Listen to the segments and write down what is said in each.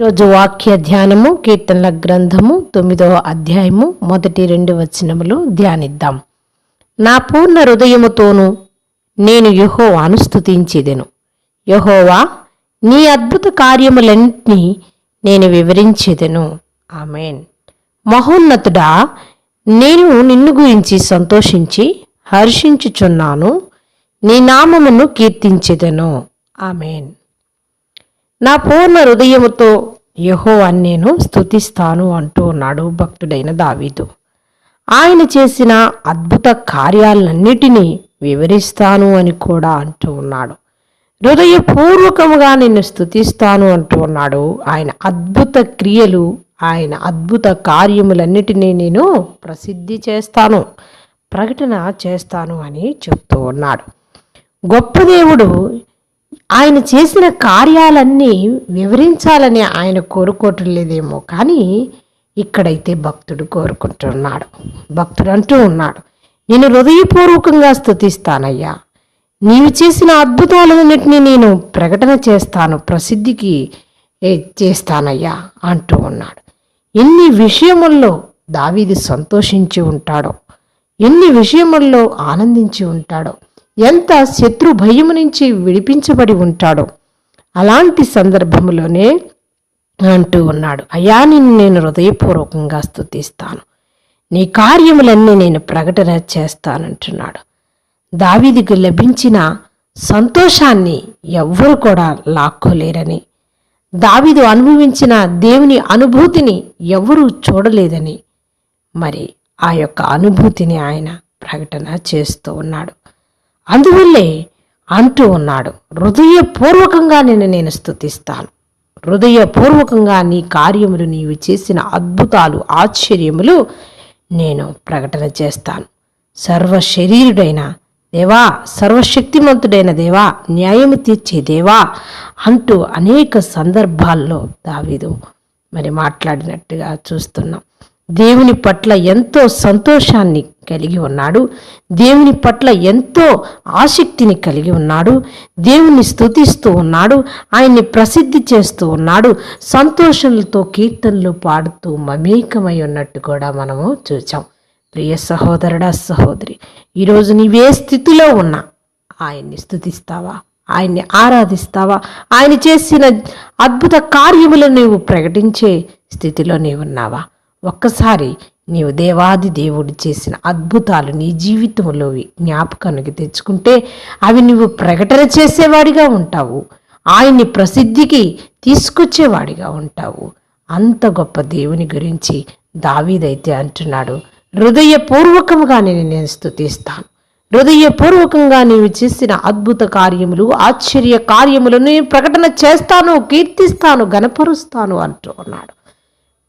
రోజు వాక్య ధ్యానము కీర్తనల గ్రంథము తొమ్మిదవ అధ్యాయము మొదటి రెండు వచనములు ధ్యానిద్దాం. నా పూర్ణ హృదయముతోనూ నేను యహోవాను స్తుతించేదెను. యహోవా నీ అద్భుత కార్యములన్నింటినీ నేను వివరించేదెను. ఆమెన్. మహోన్నతుడా నేను నిన్ను గురించి సంతోషించి హర్షించుచున్నాను. నీ నామమును కీర్తించేదెను. ఆమెన్. నా పూర్ణ హృదయముతో యెహోవాను నేను స్థుతిస్తాను అంటూ ఉన్నాడు భక్తుడైన దావీదు. ఆయన చేసిన అద్భుత కార్యాలన్నిటినీ వివరిస్తాను అని కూడా అంటూ ఉన్నాడు. హృదయపూర్వకముగా నిన్ను స్థుతిస్తాను అంటూ ఉన్నాడు. ఆయన అద్భుత క్రియలు ఆయన అద్భుత కార్యములన్నిటినీ నేను ప్రసిద్ధి చేస్తాను ప్రకటన చేస్తాను అని చెప్తూ ఉన్నాడు. గొప్ప దేవుడు ఆయన చేసిన కార్యాలన్నీ వివరించాలని ఆయన కోరుకోవటం లేదేమో కానీ ఇక్కడైతే భక్తుడు కోరుకుంటున్నాడు. భక్తుడు అంటూ ఉన్నాడు నేను హృదయపూర్వకంగా స్థుతిస్తానయ్యా నీవు చేసిన అద్భుతాలన్నింటినీ నేను ప్రకటన చేస్తాను ప్రసిద్ధికి చేస్తానయ్యా అంటూ ఉన్నాడు. ఎన్ని విషయముల్లో దావీది సంతోషించి ఉంటాడో ఎన్ని విషయముల్లో ఆనందించి ఉంటాడో ఎంత శత్రు భయము నుంచి విడిపించబడి ఉంటాడో అలాంటి సందర్భంలోనే అంటూ ఉన్నాడు అయ్యా నిన్ను నేను హృదయపూర్వకంగా స్థుతిస్తాను నీ కార్యములన్నీ నేను ప్రకటన చేస్తానంటున్నాడు. దావీదికి లభించిన సంతోషాన్ని ఎవ్వరు కూడా లాక్కోలేరని దావీదు అనుభవించిన దేవుని అనుభూతిని ఎవరూ చూడలేదని మరి ఆ యొక్క అనుభూతిని ఆయన ప్రకటన చేస్తూ ఉన్నాడు. అందువల్లే అంటూ ఉన్నాడు హృదయపూర్వకంగా నేను నేను స్తుతిస్తాను. హృదయపూర్వకంగా నీ కార్యములు నీవు చేసిన అద్భుతాలు ఆశ్చర్యములు నేను ప్రకటన చేస్తాను. సర్వ శరీరుడైన దేవా సర్వశక్తిమంతుడైన దేవా న్యాయము తీర్చే దేవా అంటూ అనేక సందర్భాల్లో దావీదు మరి మాట్లాడినట్టుగా చూస్తున్నాం. దేవుని పట్ల ఎంతో సంతోషాన్ని కలిగి ఉన్నాడు. దేవుని పట్ల ఎంతో ఆసక్తిని కలిగి ఉన్నాడు. దేవుని స్థుతిస్తూ ఉన్నాడు. ఆయన్ని ప్రసిద్ధి చేస్తూ ఉన్నాడు. సంతోషంతో కీర్తనలు పాడుతూ మమేకమై ఉన్నట్టు కూడా మనము చూచాం. ప్రియ సహోదరుడా సహోదరి ఈరోజు నీవే స్థితిలో ఉన్నా. ఆయన్ని స్థుతిస్తావా ఆయన్ని ఆరాధిస్తావా? ఆయన చేసిన అద్భుత కార్యములను నీవు ప్రకటించే స్థితిలో నీవున్నావా? ఒక్కసారి నీవు దేవాది దేవుడు చేసిన అద్భుతాలు నీ జీవితంలోవి జ్ఞాపకానికి తెచ్చుకుంటే అవి నువ్వు ప్రకటన చేసేవాడిగా ఉంటావు. ఆయన్ని ప్రసిద్ధికి తీసుకొచ్చేవాడిగా ఉంటావు. అంత గొప్ప దేవుని గురించి దావీదైతే అంటున్నాడు. హృదయపూర్వకముగా నేను నేను స్థుతిస్తాను హృదయపూర్వకంగా నీవు చేసిన అద్భుత కార్యములు ఆశ్చర్య కార్యములు నేను ప్రకటన చేస్తాను కీర్తిస్తాను గనపరుస్తాను అంటూ ఉన్నాడు.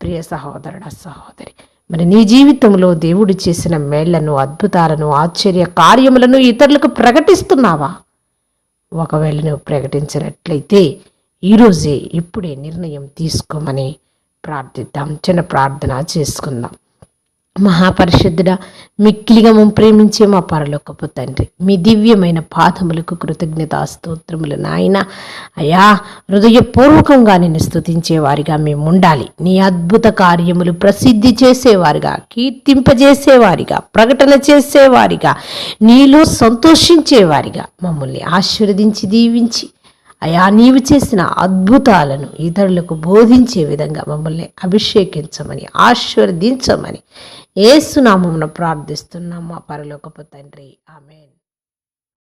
ప్రియ సహోదరుడ సహోదరి మరి నీ జీవితంలో దేవుడు చేసిన మేళ్ళను అద్భుతాలను ఆశ్చర్య కార్యములను ఇతరులకు ప్రకటిస్తున్నావా? ఒకవేళ నువ్వు ప్రకటించినట్లయితే ఈరోజే ఇప్పుడే నిర్ణయం తీసుకోమని ప్రార్థిద్దాం చిన్న ప్రార్థన చేసుకుందాం. మహాపరిశుద్ధుడ మిక్కిలిగా మేము ప్రేమించే మా పరలోకపు తండ్రి. మీ దివ్యమైన పాదములకు కృతజ్ఞత స్తోత్రములు నాయన. అయా హృదయపూర్వకంగా నేను స్థుతించేవారిగా మేము ఉండాలి నీ అద్భుత కార్యములు ప్రసిద్ధి చేసేవారిగా కీర్తింపజేసేవారిగా ప్రకటన చేసేవారిగా నీలో సంతోషించేవారిగా మమ్మల్ని ఆశీర్వదించి దీవించి అయా నీవు చేసిన అద్భుతాలను ఇతరులకు బోధించే విధంగా మమ్మల్ని అభిషేకించమని ఆశీర్వదించమని ఏసునామమున ప్రార్థిస్తున్నాం మా పరలోకపు తండ్రి. ఆమెన్.